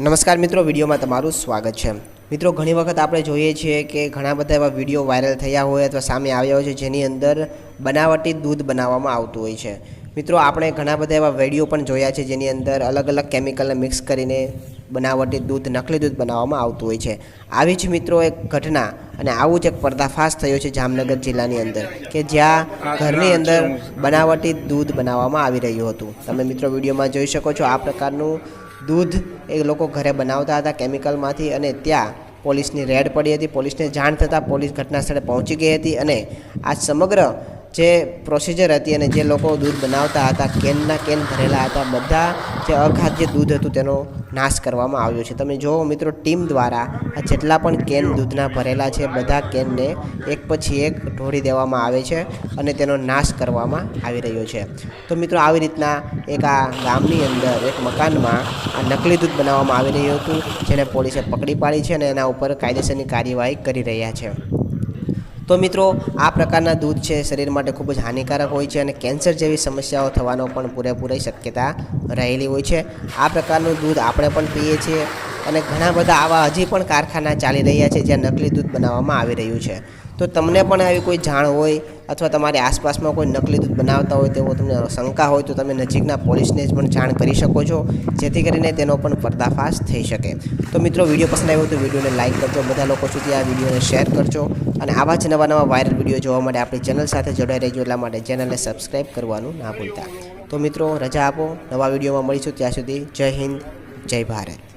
નમસ્કાર મિત્રો, વિડીયોમાં તમારું સ્વાગત છે. મિત્રો, ઘણી વખત આપણે જોઈએ છીએ કે ઘણા બધા એવા વીડિયો વાયરલ થયા હોય અથવા સામે આવ્યા હોય છે, જેની અંદર બનાવટી દૂધ બનાવવામાં આવતું હોય છે. મિત્રો, આપણે ઘણા બધા એવા વીડિયો પણ જોયા છે, જેની અંદર અલગ અલગ કેમિકલને મિક્સ કરીને બનાવટી દૂધ, નકલી દૂધ બનાવવામાં આવતું હોય છે. આવી જ મિત્રો એક ઘટના અને આવું જ એક પર્દાફાશ થયો છે જામનગર જિલ્લાની અંદર, કે જ્યાં ઘરની અંદર બનાવટી દૂધ બનાવવામાં આવી રહ્યું હતું. તમે મિત્રો વિડીયોમાં જોઈ શકો છો આ પ્રકારનું દૂધ એ લોકો ઘરે બનાવતા હતા કેમિકલમાંથી અને ત્યાં પોલીસની રેડ પડી હતી. પોલીસને જાણ થતાં પોલીસ ઘટના સ્થળે પહોંચી ગઈ હતી અને આ સમગ્ર જે પ્રોસિજર હતી અને જે લોકો દૂધ બનાવતા હતા કેનના કેન ભરેલા હતા, બધા જે અખાદ્ય દૂધ હતું તેનો નાશ કરવામાં આવ્યો છે. તમે જુઓ મિત્રો, ટીમ દ્વારા આ જેટલા પણ કેન દૂધના ભરેલા છે, બધા કેનને એક પછી એક ઢોળી દેવામાં આવે છે અને તેનો નાશ કરવામાં આવી રહ્યો છે. તો મિત્રો, આવી રીતના એક આ ગામની અંદર એક મકાનમાં આ નકલી દૂધ બનાવવામાં આવી રહ્યું હતું, જેને પોલીસે પકડી પાડી છે અને એના ઉપર કાયદેસરની કાર્યવાહી કરી રહ્યા છે. તો મિત્રો, આ પ્રકારના દૂધ છે, શરીર માટે ખૂબ જ હાનિકારક હોય છે અને કેન્સર જેવી સમસ્યાઓ થવાનો પણ પૂરેપૂરી શક્યતા રહેલી હોય છે. આ પ્રકારનું દૂધ આપણે પણ પીએ છીએ. અને ઘણા બધા આવા હજી પણ કારખાના ચાલી રહ્યા છે જ્યાં નકલી દૂધ બનાવવામાં આવી રહ્યું છે. તો તમને પણ આવી કોઈ જાણ હોય અથવા તમારી આસપાસમાં કોઈ નકલી દૂધ બનાવતા હોય તેવો તમને શંકા હોય તો તમે નજીકના પોલીસને જ પણ જાણ કરી શકો છો, જેથી કરીને તેનો પણ પર્દાફાશ થઈ શકે. તો મિત્રો, વીડિયો પસંદ આવ્યો તો વિડીયોને લાઇક કરજો, બધા લોકો સુધી આ વિડીયોને શેર કરજો અને આવા જ નવા નવા વાયરલ વીડિયો જોવા માટે આપણી ચેનલ સાથે જોડાઈ રહેજો, એટલા માટે ચેનલને સબસ્ક્રાઈબ કરવાનું ના ભૂલતા. તો મિત્રો, રજા આપો, નવા વિડીયોમાં મળીશું ત્યાં સુધી જય હિન્દ, જય ભારત.